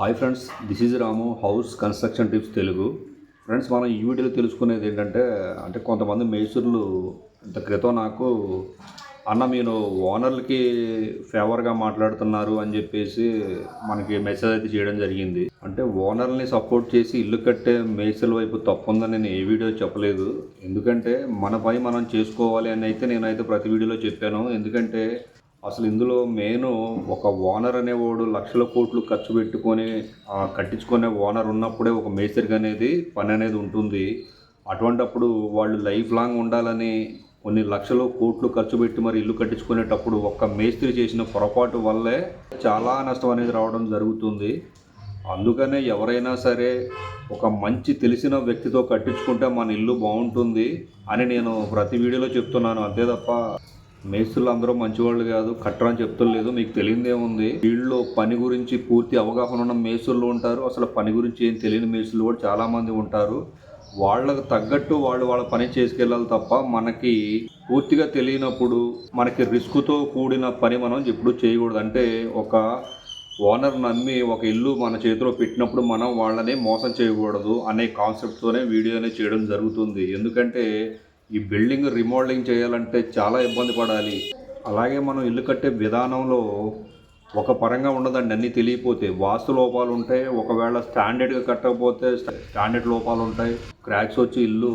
Hi friends this is Ramu house construction tips Telugu. Friends మనం ఈ వీడియోలో తెలుసుకునేది ఏంటంటే అంటే కొంతమంది మేస్త్రులు ఇంత క్రితం నాకు అన్న మీరు ఓనర్లకి ఫేవర్గా మాట్లాడుతున్నారు అని చెప్పేసి మనకి మెసేజ్ అయితే చేయడం జరిగింది. అంటే ఓనర్ని సపోర్ట్ చేసి ఇల్లు కట్టే మేస్త్రుల వైపు తప్పుందని నేను ఏ వీడియో చెప్పలేదు. ఎందుకంటే మన పని మనం చేసుకోవాలి అని అయితే నేనైతే ప్రతి వీడియోలో చెప్పాను. ఎందుకంటే అసలు ఇందులో మెయిన్ ఒక ఓనర్ అనేవాడు లక్షల కోట్లు ఖర్చు పెట్టుకొని కట్టించుకునే ఓనర్ ఉన్నప్పుడే ఒక మేస్త్రికి అనేది పని అనేది ఉంటుంది. అటువంటప్పుడు వాళ్ళు లైఫ్ లాంగ్ ఉండాలని కొన్ని లక్షలు కోట్లు ఖర్చు పెట్టి మరి ఇల్లు కట్టించుకునేటప్పుడు ఒక్క మేస్త్రి చేసిన పొరపాటు వల్లే చాలా నష్టం అనేది రావడం జరుగుతుంది. అందుకనే ఎవరైనా సరే ఒక మంచి తెలిసిన వ్యక్తితో కట్టించుకుంటే మన ఇల్లు బాగుంటుంది అని నేను ప్రతి వీడియోలో చెప్తున్నాను. అంతే తప్ప మేస్తులు అందరూ మంచివాళ్ళు కాదు కట్టరని చెప్తలేదు మీకు తెలియదేముంది వీళ్ళు పని గురించి పూర్తి అవగాహన ఉన్న మేస్త్రులు ఉంటారు. అసలు పని గురించి ఏం తెలియని మేస్త్రులు కూడా చాలామంది ఉంటారు. వాళ్ళకు తగ్గట్టు వాళ్ళు వాళ్ళ పని చేసుకెళ్ళాలి తప్ప మనకి పూర్తిగా తెలియనప్పుడు మనకి రిస్క్తో కూడిన పని మనం ఎప్పుడు చేయకూడదు. అంటే ఒక ఓనర్ నమ్మి ఒక ఇల్లు మన చేతిలో పెట్టినప్పుడు మనం వాళ్ళని మోసం చేయకూడదు అనే కాన్సెప్ట్తోనే వీడియో అనేది చేయడం జరుగుతుంది. ఎందుకంటే ఈ బిల్డింగ్ రిమోడలింగ్ చేయాలంటే చాలా ఇబ్బంది పడాలి. అలాగే మనం ఇల్లు కట్టే విధానంలో ఒక పరంగా ఉండదండి అన్నీ తెలియపోతే. వాస్తు లోపాలు ఉంటాయి ఒకవేళ స్టాండర్డ్గా కట్టకపోతే స్టాండర్డ్ లోపాలు ఉంటాయి. క్రాక్స్ వచ్చి ఇల్లు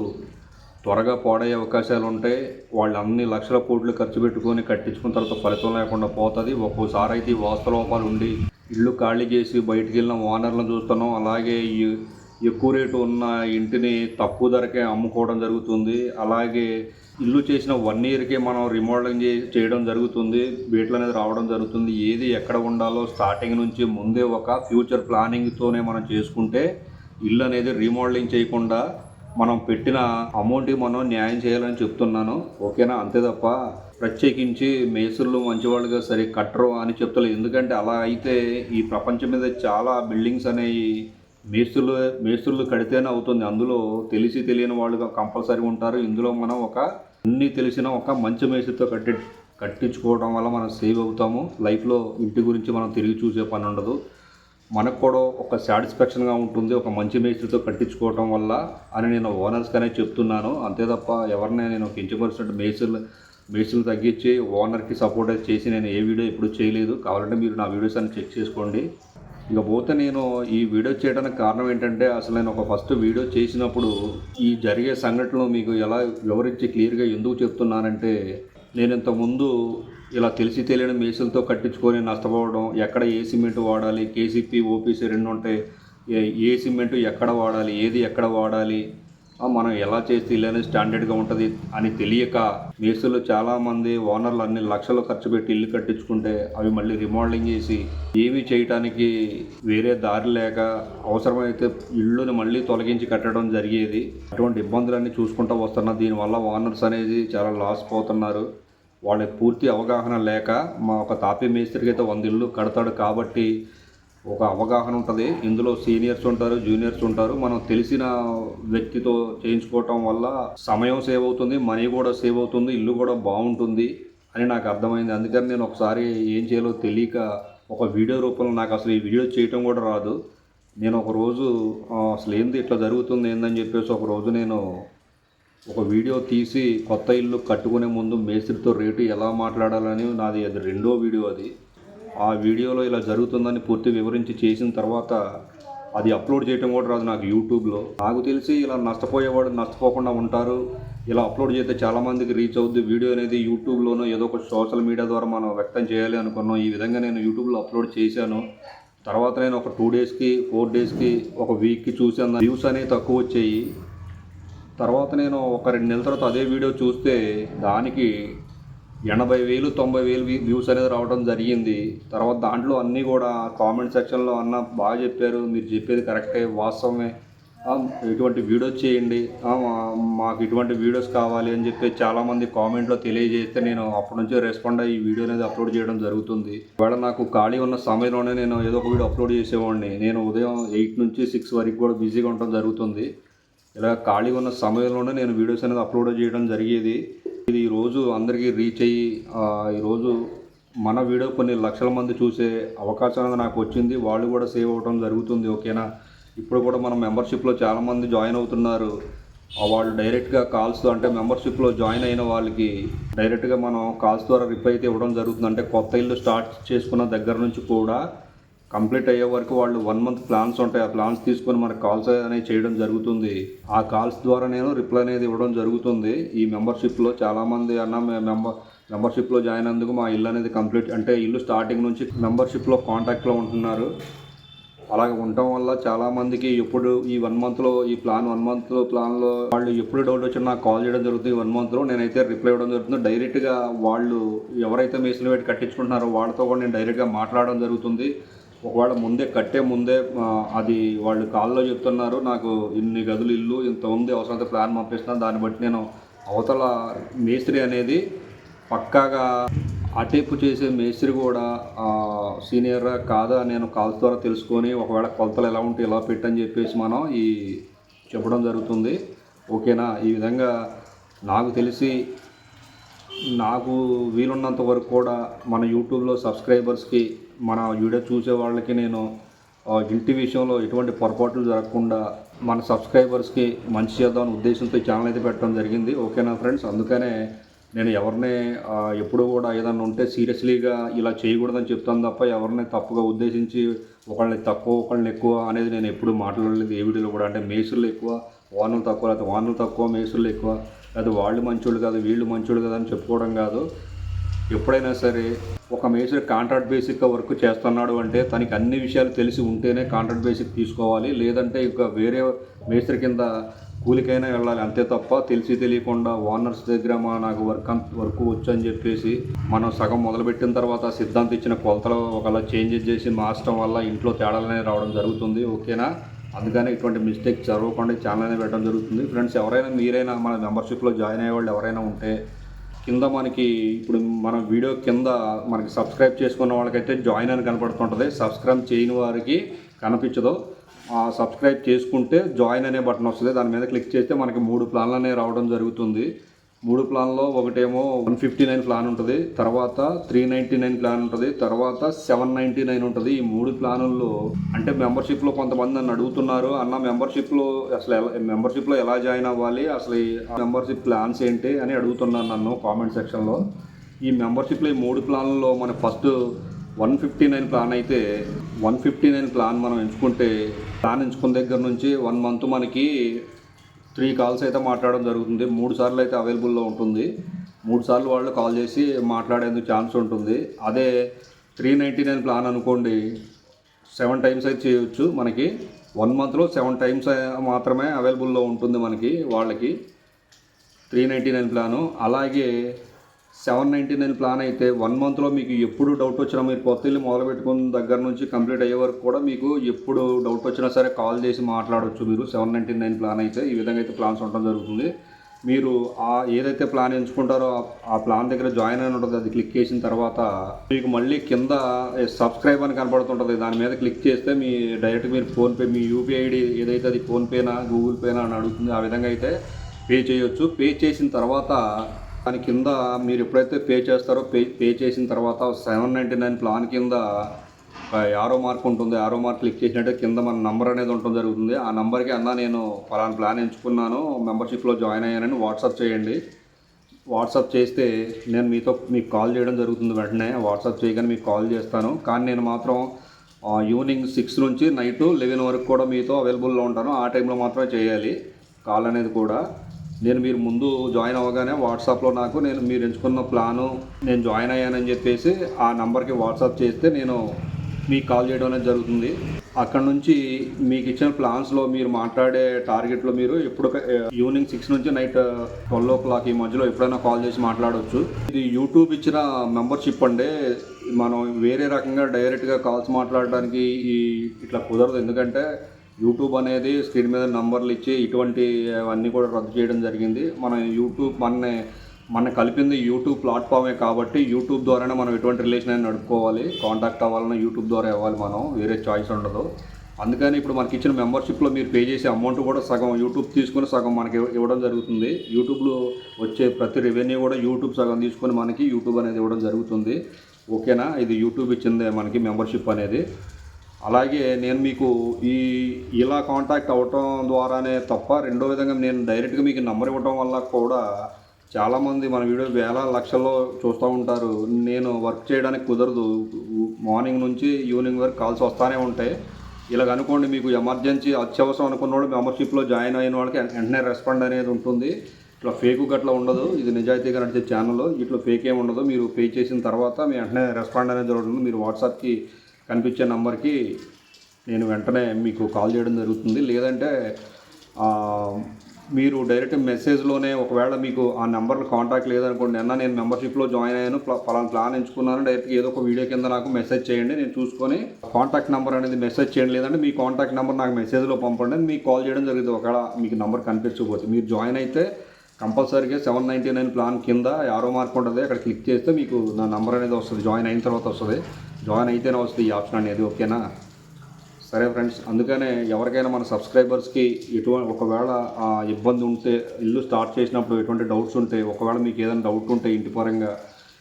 త్వరగా పాడయ్యే అవకాశాలు ఉంటాయి. వాళ్ళు అన్ని లక్షల కోట్లు ఖర్చు పెట్టుకొని కట్టించుకున్న తర్వాత ఫలితం లేకుండా పోతుంది. ఒక్కోసారి అయితే ఈ వాస్తు లోపాలు ఉండి ఇల్లు ఖాళీ చేసి బయటికి వెళ్ళిన ఓనర్లను చూస్తున్నాం. అలాగే ఈ ఎక్కువ రేటు ఉన్న ఇంటిని తక్కువ ధరకే అమ్ముకోవడం జరుగుతుంది. అలాగే ఇల్లు చేసిన వన్ ఇయర్కే మనం రిమోడలింగ్ చే చేయడం జరుగుతుంది. బీట్లు అనేది రావడం జరుగుతుంది. ఏది ఎక్కడ ఉండాలో స్టార్టింగ్ నుంచి ముందే ఒక ఫ్యూచర్ ప్లానింగ్తోనే మనం చేసుకుంటే ఇల్లు అనేది రీమోడలింగ్ చేయకుండా మనం పెట్టిన అమౌంట్కి మనం న్యాయం చేయాలని చెప్తున్నాను. ఓకేనా? అంతే తప్ప ప్రత్యేకించి మేస్త్రులు మంచివాళ్ళుగా సరే కట్టరు అని చెప్తలేదు. ఎందుకంటే అలా అయితే ఈ ప్రపంచం మీద చాలా బిల్డింగ్స్ అనేవి మేస్త్రులు మేస్త్రులు కడితేనే అవుతుంది. అందులో తెలిసి తెలియని వాళ్ళు కంపల్సరీ ఉంటారు. ఇందులో మనం ఒక అన్ని తెలిసిన ఒక మంచి మేస్త్రితో కట్టి కట్టించుకోవడం వల్ల మనం సేవ్ అవుతాము. లైఫ్లో ఇంటి గురించి మనం తిరిగి చూసే పని ఉండదు. మనకు కూడా ఒక సాటిస్ఫాక్షన్గా ఉంటుంది. ఒక మంచి మేస్త్రితో కట్టించుకోవటం వల్ల అని నేను ఓనర్స్గానే చెప్తున్నాను. అంతే తప్ప ఎవరిని నేను కించపరిచినట్టు మేస్త్రులు మేస్త్రులు తగ్గించి ఓనర్కి సపోర్ట్ చేసి నేను ఏ వీడియో ఎప్పుడు చేయలేదు. కావాలంటే మీరు నా వీడియోస్ అని చెక్ చేసుకోండి. ఇక పోతే నేను ఈ వీడియో చేయడానికి కారణం ఏంటంటే అసలు నేను ఒక ఫస్ట్ వీడియో చేసినప్పుడు ఈ జరిగే సంఘటనలు మీకు ఎలా వివరించి క్లియర్గా ఎందుకు చెప్తున్నానంటే నేను ఇంతకుముందు ఇలా తెలిసి తెలియని మేసులతో కట్టించుకొని నష్టపోవడం ఎక్కడ ఏ సిమెంట్ వాడాలి కేసీపీ ఓపీసీ రెండు ఉంటాయి ఏ- ఏ సిమెంట్ ఎక్కడ వాడాలి ఏది ఎక్కడ వాడాలి మనం ఎలా చేస్తే ఇల్లు అనేది స్టాండర్డ్గా ఉంటుంది అని తెలియక చాలా చాలామంది ఓనర్లు అన్ని లక్షలు ఖర్చు పెట్టి ఇల్లు కట్టించుకుంటే అవి మళ్ళీ రిమోడలింగ్ చేసి ఏమీ చేయటానికి వేరే దారి లేక అవసరమైతే ఇల్లుని మళ్ళీ తొలగించి కట్టడం జరిగేది. అటువంటి ఇబ్బందులన్నీ చూసుకుంటూ వస్తున్నారు దీనివల్ల ఓనర్స్ అనేది చాలా లాస్ పోతున్నారు. వాళ్ళకి పూర్తి అవగాహన లేక మా ఒక తాపీ మేస్త్రికి అయితే వంద ఇల్లు కడతాడు కాబట్టి ఒక అవగాహన ఉంటుంది. ఇందులో సీనియర్స్ ఉంటారు జూనియర్స్ ఉంటారు. మనం తెలిసిన వ్యక్తితో చేయించుకోవటం వల్ల సమయం సేవ్ అవుతుంది మనీ కూడా సేవ్ అవుతుంది ఇల్లు కూడా బాగుంటుంది అని నాకు అర్థమైంది. అందుకని నేను ఒకసారి ఏం చేయాలో తెలియక ఒక వీడియో రూపంలో నాకు అసలు ఈ వీడియో చేయటం కూడా రాదు. నేను ఒక రోజు అసలు ఏంది ఇట్లా జరుగుతుంది ఏందని చెప్పేసి ఒక రోజు నేను ఒక వీడియో తీసి కొత్త ఇల్లు కట్టుకునే ముందు మేస్త్రితో రేటు ఎలా మాట్లాడాలని నాది అది రెండో వీడియో అది. ఆ వీడియోలో ఇలా జరుగుతుందని పూర్తి వివరించి చేసిన తర్వాత అది అప్లోడ్ చేయటం కూడా రాదు నాకు యూట్యూబ్లో. నాకు తెలిసి ఇలా నష్టపోయేవాడు నష్టపోకుండా ఉంటారు. ఇలా అప్లోడ్ చేస్తే చాలామందికి రీచ్ అవుద్ది. వీడియో అనేది యూట్యూబ్లోనో ఏదో ఒక సోషల్ మీడియా ద్వారా మనం వ్యక్తం చేయాలి అనుకున్నాం. ఈ విధంగా నేను యూట్యూబ్లో అప్లోడ్ చేశాను. తర్వాత నేను ఒక టూ డేస్కి ఫోర్ డేస్కి ఒక వీక్కి చూసాను వ్యూస్ అనేవి తక్కువ వచ్చాయి. తర్వాత నేను ఒక రెండు నెలల తర్వాత అదే వీడియో చూస్తే దానికి ఎనభై వేలు తొంభై వేలు వ్యూస్ అనేది రావడం జరిగింది. తర్వాత దాంట్లో అన్నీ కూడా కామెంట్ సెక్షన్లో అన్న బాగా చెప్పారు. మీరు చెప్పేది కరెక్టే వాస్తవమే. ఇటువంటి వీడియోస్ చేయండి. మాకు ఇటువంటి వీడియోస్ కావాలి అని చెప్పి చాలామంది కామెంట్లో తెలియజేస్తే నేను అప్పటి నుంచి రెస్పాండ్ అయ్యి వీడియో అనేది అప్లోడ్ చేయడం జరుగుతుంది. ఇవాళ నాకు ఖాళీ ఉన్న సమయంలోనే నేను ఏదో ఒక వీడియో అప్లోడ్ చేసేవాడిని. నేను ఉదయం ఎయిట్ నుంచి సిక్స్ వరకు కూడా బిజీగా ఉండడం జరుగుతుంది. ఇలా ఖాళీ ఉన్న సమయంలోనే నేను వీడియోస్ అనేది అప్లోడ్ చేయడం జరిగేది. ఇది ఈరోజు అందరికీ రీచ్ అయ్యి ఈరోజు మన వీడియో కొన్ని లక్షల మంది చూసే అవకాశం అనేది నాకు వచ్చింది. వాళ్ళు కూడా సేవ్ అవ్వడం జరుగుతుంది ఓకేనా ఇప్పుడు కూడా మన మెంబర్షిప్లో చాలామంది జాయిన్ అవుతున్నారు. వాళ్ళు డైరెక్ట్గా కాల్స్ అంటే మెంబర్షిప్లో జాయిన్ అయిన వాళ్ళకి డైరెక్ట్గా మనం కాల్స్ ద్వారా రిప్లై అయితే ఇవ్వడం జరుగుతుంది. అంటే కొత్త ఇల్లు స్టార్ట్ చేసుకున్న దగ్గర నుంచి కూడా కంప్లీట్ అయ్యే వరకు వాళ్ళు వన్ మంత్ ప్లాన్స్ ఉంటాయి. ఆ ప్లాన్స్ తీసుకొని మనకు కాల్స్ అనేవి చేయడం జరుగుతుంది. ఆ కాల్స్ ద్వారా నేను రిప్లై అనేది ఇవ్వడం జరుగుతుంది. ఈ మెంబర్షిప్లో చాలామంది అన్న మెంబర్ మెంబర్షిప్లో జాయిన్ అందుకు మా ఇల్లు అనేది కంప్లీట్ అంటే ఇల్లు స్టార్టింగ్ నుంచి మెంబర్షిప్లో కాంటాక్ట్లో ఉంటున్నారు. అలాగ ఉండటం వల్ల చాలామందికి ఎప్పుడు ఈ వన్ మంత్లో ఈ ప్లాన్ వన్ మంత్లో ప్లాన్లో వాళ్ళు ఎప్పుడు డౌట్ వచ్చినా నాకు కాల్ చేయడం జరుగుతుంది. ఈ వన్ మంత్లో నేనైతే రిప్లై ఇవ్వడం జరుగుతుంది. డైరెక్ట్గా వాళ్ళు ఎవరైతే మేసులు పెట్టి కట్టించుకుంటున్నారో వాళ్ళతో కూడా నేను డైరెక్ట్గా మాట్లాడడం జరుగుతుంది. ఒకవేళ ముందే కట్టే ముందే అది వాళ్ళు కాల్లో చెప్తున్నారు నాకు ఇన్ని గదులు ఇల్లు ఇంత ఉంది అవసరమైతే ప్లాన్ పంపిస్తున్నాను దాన్ని బట్టి నేను అవతల మేస్త్రి అనేది పక్కాగా అటేపు చేసే మేస్త్రి కూడా సీనియర్గా సీనియర్ కాదా నేను కాల్స్ ద్వారా తెలుసుకొని ఒకవేళ కొలతలు ఎలా ఉంటే ఎలా పెట్టని చెప్పేసి మనం ఈ చెప్పడం జరుగుతుంది. ఓకేనా? ఈ విధంగా నాకు తెలిసి నాకు వీలున్నంత వరకు కూడా మన యూట్యూబ్లో సబ్స్క్రైబర్స్కి మన వీడియో చూసే వాళ్ళకి నేను ఇంటి విషయంలో ఎటువంటి పొరపాట్లు జరగకుండా మన సబ్స్క్రైబర్స్కి మంచి చేద్దామని ఉద్దేశంతో ఛానల్ అయితే పెట్టడం జరిగింది. ఓకేనా ఫ్రెండ్స్? అందుకనే నేను ఎవరిని ఎప్పుడు కూడా ఏదన్నా ఉంటే సీరియస్లీగా ఇలా చేయకూడదని చెప్తాను తప్ప ఎవరిని తప్పుగా ఉద్దేశించి ఒకళ్ళని తక్కువ ఒకళ్ళని ఎక్కువ అనేది నేను ఎప్పుడు మాట్లాడలేదు. ఏ వీడియోలో కూడా అంటే మేసులు ఎక్కువ వానలు తక్కువ లేకపోతే వానలు తక్కువ మేసులు ఎక్కువ. అది వాళ్ళు మంచోళ్ళు కాదు వీళ్ళు మంచోళ్ళు కదా అని చెప్పుకోవడం కాదు. ఎప్పుడైనా సరే ఒక మేస్త్రి కాంట్రాక్ట్ బేసిక్గా వర్క్ చేస్తున్నాడు అంటే తనకి అన్ని విషయాలు తెలిసి ఉంటేనే కాంట్రాక్ట్ బేసిక్ తీసుకోవాలి. లేదంటే ఇక వేరే మేస్త్రి కింద కూలికైనా వెళ్ళాలి. అంతే తప్ప తెలిసి తెలియకుండా ఓనర్స్ దగ్గర మా నాకు వర్క్ అంత వర్క్ వచ్చు అని చెప్పేసి మనం సగం మొదలుపెట్టిన తర్వాత సిద్ధాంత్ ఇచ్చిన కొలతలు ఒకలా చేంజెస్ చేసి మార్చడం వల్ల ఇంట్లో తేడాలు అనేవి రావడం జరుగుతుంది. ఓకేనా? అందుకని ఇటువంటి మిస్టేక్ జరగకుండా ఛానల్ పెట్టడం జరుగుతుంది. ఫ్రెండ్స్ ఎవరైనా మీరైనా మన మెంబర్షిప్లో జాయిన్ అయ్యే వాళ్ళు ఎవరైనా ఉంటే కింద మనకి ఇప్పుడు మన వీడియో కింద మనకి సబ్స్క్రైబ్ చేసుకున్న వాళ్ళకైతే జాయిన్ అని కనపడుతుంటుంది. సబ్స్క్రైబ్ చేయని వారికి కనిపించదు. ఆ సబ్స్క్రైబ్ చేసుకుంటే జాయిన్ అనే బటన్ వస్తుంది. దాని మీద క్లిక్ చేస్తే మనకి మూడు ప్లాన్లు అనేవి రావడం జరుగుతుంది. మూడు ప్లాన్లో ఒకటేమో వన్ ఫిఫ్టీ నైన్ ప్లాన్ ఉంటుంది తర్వాత త్రీ నైంటీ నైన్ ప్లాన్ ఉంటుంది తర్వాత సెవెన్ నైంటీ నైన్ ఉంటుంది. ఈ మూడు ప్లానుల్లో అంటే మెంబర్షిప్లో కొంతమంది నన్ను అడుగుతున్నారు అన్న మెంబర్షిప్లో అసలు ఎలా మెంబర్షిప్లో ఎలా జాయిన్ అవ్వాలి అసలు ఈ మెంబర్షిప్ ప్లాన్స్ ఏంటి అని అడుగుతున్నాను నన్ను కామెంట్ సెక్షన్లో. ఈ మెంబర్షిప్లో ఈ మూడు ప్లాన్లలో మన first one fifty nine plan అయితే వన్ ఫిఫ్టీ నైన్ ప్లాన్ మనం ఎంచుకుంటే ప్లాన్ ఎంచుకున్న దగ్గర నుంచి వన్ మంత్ మనకి త్రీ కాల్స్ అయితే మాట్లాడడం జరుగుతుంది. మూడు సార్లు అయితే అవైలబుల్లో ఉంటుంది. మూడు సార్లు వాళ్ళు కాల్ చేసి మాట్లాడేందుకు ఛాన్స్ ఉంటుంది. అదే త్రీ నైంటీ నైన్ ప్లాన్ అనుకోండి. సెవెన్ టైమ్స్ అయితే చేయొచ్చు మనకి. వన్ మంత్లో సెవెన్ టైమ్స్ మాత్రమే అవైలబుల్లో ఉంటుంది మనకి వాళ్ళకి. Three ninety nine plan. అలాగే సెవెన్ నైంటీ నైన్ ప్లాన్ అయితే వన్ మంత్లో మీకు ఎప్పుడు డౌట్ వచ్చినా మీరు కొత్త ఇల్లు మొదలు పెట్టుకున్న దగ్గర నుంచి కంప్లీట్ అయ్యే వరకు కూడా మీకు ఎప్పుడు డౌట్ వచ్చినా సరే కాల్ చేసి మాట్లాడవచ్చు మీరు. సెవెన్ నైంటీ నైన్ ప్లాన్ అయితే ఈ విధంగా అయితే ప్లాన్స్ ఉండడం జరుగుతుంది. మీరు ఆ ఏదైతే ప్లాన్ ఎంచుకుంటారో ఆ- ప్లాన్ దగ్గర జాయిన్ అయిన ఉంటుంది. అది క్లిక్ చేసిన తర్వాత మీకు మళ్ళీ కింద సబ్స్క్రైబ్ అని కనపడుతుంటుంది దాని మీద క్లిక్ చేస్తే మీ డైరెక్ట్ మీరు ఫోన్పే మీ యూపీఐ ఐడి ఏదైతే అది ఫోన్పేనా గూగుల్ పేనా అని అడుగుతుంది. ఆ విధంగా అయితే పే చేయొచ్చు. పే చేసిన తర్వాత దాని కింద మీరు ఎప్పుడైతే పే చేస్తారో పే పే చేసిన తర్వాత సెవెన్ నైంటీ నైన్ ప్లాన్ కింద యారో మార్క్ ఉంటుంది. యారో మార్క్ క్లిక్ చేసినట్టే కింద మన నంబర్ అనేది ఉండటం జరుగుతుంది. ఆ నెంబర్కి అన్న నేను ఫలానా ప్లాన్ ఎంచుకున్నాను. మెంబర్షిప్లో జాయిన్ అయ్యానని వాట్సాప్ చేయండి. వాట్సాప్ చేస్తే నేను మీతో మీకు కాల్ చేయడం జరుగుతుంది వెంటనే. వాట్సాప్ చేయగానే మీకు కాల్ చేస్తాను. కానీ నేను మాత్రం ఈవినింగ్ సిక్స్ నుంచి నైట్ లెవెన్ వరకు కూడా మీతో అవైలబుల్లో ఉంటాను. ఆ టైంలో మాత్రమే చేయాలి. కాల్ అనేది కూడా. నేను మీరు ముందు జాయిన్ అవ్వగానే వాట్సాప్లో నాకు నేను మీరు ఎంచుకున్న ప్లాను నేను జాయిన్ అయ్యానని చెప్పేసి ఆ నంబర్కి వాట్సాప్ చేస్తే నేను మీకు కాల్ చేయడం అనేది జరుగుతుంది. అక్కడ నుంచి మీకు ఇచ్చిన ప్లాన్స్లో మీరు మాట్లాడే టార్గెట్లో మీరు ఎప్పుడు ఈవినింగ్ సిక్స్ నుంచి నైట్ ట్వెల్వ్ ఓ క్లాక్ ఈ మధ్యలో ఎప్పుడైనా కాల్ చేసి మాట్లాడవచ్చు ఇది యూట్యూబ్ ఇచ్చిన మెంబర్షిప్ అంటే మనం వేరే రకంగా డైరెక్ట్గా కాల్స్ మాట్లాడడానికి ఈ ఇట్లా కుదరదు. ఎందుకంటే యూట్యూబ్ అనేది స్క్రీన్ మీద నంబర్లు ఇచ్చి ఇటువంటి అన్నీ కూడా రద్దు చేయడం జరిగింది. మన యూట్యూబ్ మన మన కలిపింది యూట్యూబ్ ప్లాట్ఫామే కాబట్టి యూట్యూబ్ ద్వారానే మనం ఎటువంటి రిలేషన్ అయినా నడుపుకోవాలి. కాంటాక్ట్ అవ్వాలన్నా యూట్యూబ్ ద్వారా ఇవ్వాలి మనం. వేరే చాయిస్ ఉండదు. అందుకని ఇప్పుడు మనకి ఇచ్చిన మెంబర్షిప్లో మీరు పే చేసే అమౌంట్ కూడా సగం యూట్యూబ్ తీసుకుని సగం మనకి ఇవ్వడం జరుగుతుంది. యూట్యూబ్లో వచ్చే ప్రతి రెవెన్యూ కూడా యూట్యూబ్ సగం తీసుకొని మనకి యూట్యూబ్ అనేది ఇవ్వడం జరుగుతుంది. ఓకేనా? ఇది యూట్యూబ్ ఇచ్చిందే మనకి మెంబర్షిప్ అనేది. అలాగే నేను మీకు ఈ ఇలా కాంటాక్ట్ అవ్వటం ద్వారానే తప్ప రెండో విధంగా నేను డైరెక్ట్గా మీకు నెంబర్ ఇవ్వటం వల్ల కూడా చాలామంది మన వీడియో వేల లక్షల్లో చూస్తూ ఉంటారు. నేను వర్క్ చేయడానికి కుదరదు. మార్నింగ్ నుంచి ఈవినింగ్ వరకు కాల్స్ వస్తూనే ఉంటాయి. ఇలాగ అనుకోండి మీకు ఎమర్జెన్సీ అత్యవసరం అనుకున్నవాడు మెంబర్షిప్లో జాయిన్ అయిన వాళ్ళకి వెంటనే రెస్పాండ్ అనేది ఉంటుంది. ఇట్లా ఫేక్ గట్లా ఉండదు. ఇది నిజాయితీగా నడిచే ఛానల్ ఇట్లా ఫేక్ ఏమి ఉండదు. మీరు పే చేసిన తర్వాత మీ వెంటనే రెస్పాండ్ అనేది జరుగుతుంది. మీరు వాట్సాప్కి కనిపించే నెంబర్కి నేను వెంటనే మీకు కాల్ చేయడం జరుగుతుంది. లేదంటే మీరు డైరెక్ట్ మెసేజ్లోనే ఒకవేళ మీకు ఆ నెంబర్లో కాంటాక్ట్ లేదనుకోండి అన్న నేను మెంబర్షిప్లో జాయిన్ అయ్యాను ప్ల- పలానా ప్లాన్ ఎంచుకున్నాను డైరెక్ట్ ఏదో ఒక వీడియో కింద నాకు మెసేజ్ చేయండి నేను చూసుకొని కాంటాక్ట్ నెంబర్ అనేది మెసేజ్ చేయండి. లేదంటే మీ కాంటాక్ట్ నెంబర్ నాకు మెసేజ్లో పంపండి మీకు కాల్ చేయడం జరుగుతుంది. ఒకవేళ మీకు నెంబర్ కనిపించకపోతే మీరు జాయిన్ అయితే కంపల్సరీగా సెవెన్ నైంటీ నైన్ ప్లాన్ కింద యారో మార్క్ ఉంటుంది. అక్కడ క్లిక్ చేస్తే మీకు నా నెంబర్ అనేది వస్తుంది. జాయిన్ అయిన తర్వాత వస్తుంది. జాయిన్ అయితేనే వస్తుంది ఈ ఆప్షన్ అనేది. ఓకేనా? సరే ఫ్రెండ్స్ అందుకనే ఎవరికైనా మన సబ్స్క్రైబర్స్కి ఎటువంటి ఒకవేళ ఇబ్బంది ఉంటే ఇల్లు స్టార్ట్ చేసినప్పుడు ఎటువంటి డౌట్స్ ఉంటే ఒకవేళ మీకు ఏదైనా డౌట్ ఉంటే ఇంటి పరంగా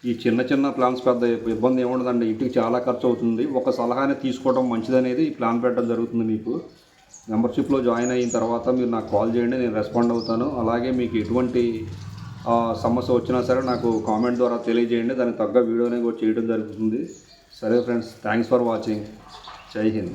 ఈ చిన్న చిన్న ప్లాన్స్ పెద్ద ఇబ్బంది ఏముండదండి. ఇంటికి చాలా ఖర్చు అవుతుంది. ఒక సలహానే తీసుకోవడం మంచిదనేది ఈ ప్లాన్ పెట్టడం జరుగుతుంది మీకు. మెంబర్షిప్లో జాయిన్ అయిన తర్వాత మీరు నాకు కాల్ చేయండి నేను రెస్పాండ్ అవుతాను. అలాగే మీకు ఎటువంటి సమస్య వచ్చినా సరే నాకు కామెంట్ ద్వారా తెలియజేయండి. దానికి తగ్గ వీడియోనే కూడా చేయడం జరుగుతుంది. సరే ఫ్రెండ్స్ థ్యాంక్స్ ఫర్ వాచింగ్. జై హింద్.